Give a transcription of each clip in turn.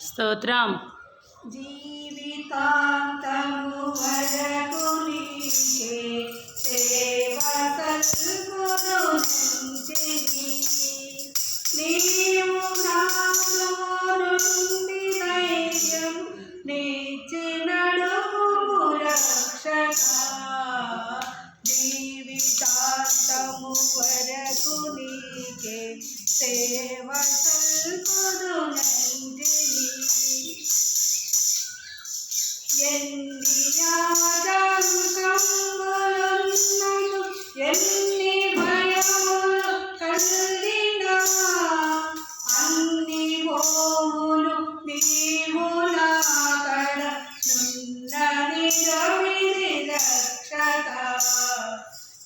స్తోత్రం. జీవితాంతము వరకు నీకే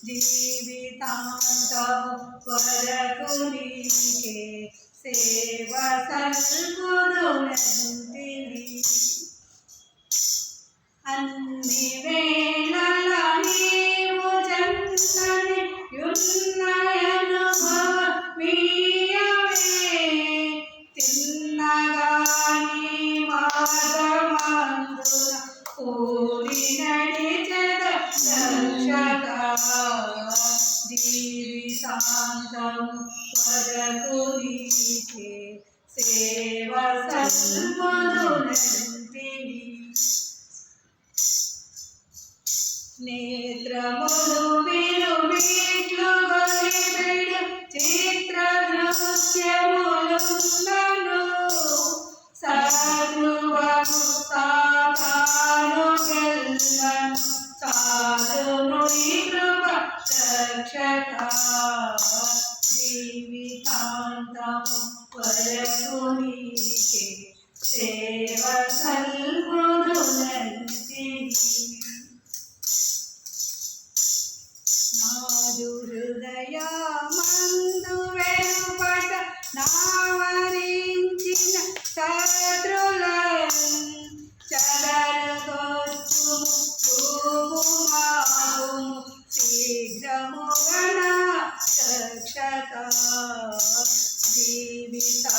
జీవితాంతము వరకు నీకే సేవ సల్పురునంటిని సేవ సల్పదునంటిని నేత్రములు విలువీట్లు గొలిపెడు చిత్ర దృశ్యములున్నను సర్వము సాకారు గెల్లను చాలును ఈ కృప రక్షక వరకు నీకే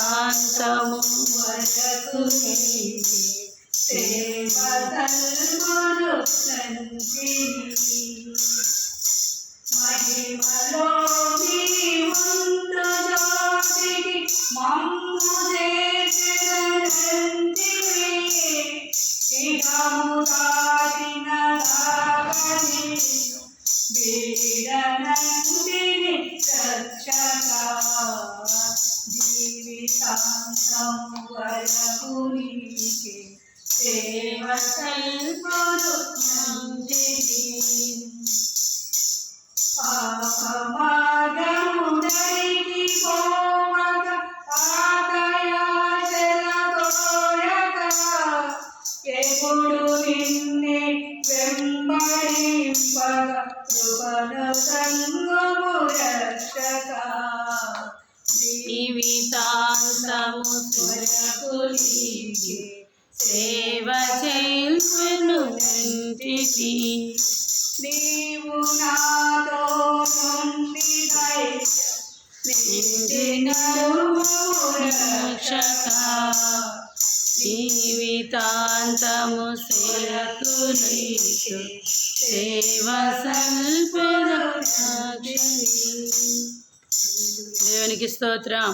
జీవితాంతము వరకు నీకే సేవ సల్గురు സംവരപുരീക്ക് സേവസൽ പൊരുന്നന്തിരി പാപമാകമുടൈകി പോമക ആകയാചനതോഴക എപ്പോഴു നിന്നെ വെമ്പടിപ്പക കൃപണ സംഗ జీవితాంతము వరకు సేవ చేయును ఇంటికి నీవు నాతో నుండి రక్షక జీవితాంతము సేవకు సేవ సల్పద దేవునికి స్తోత్రం.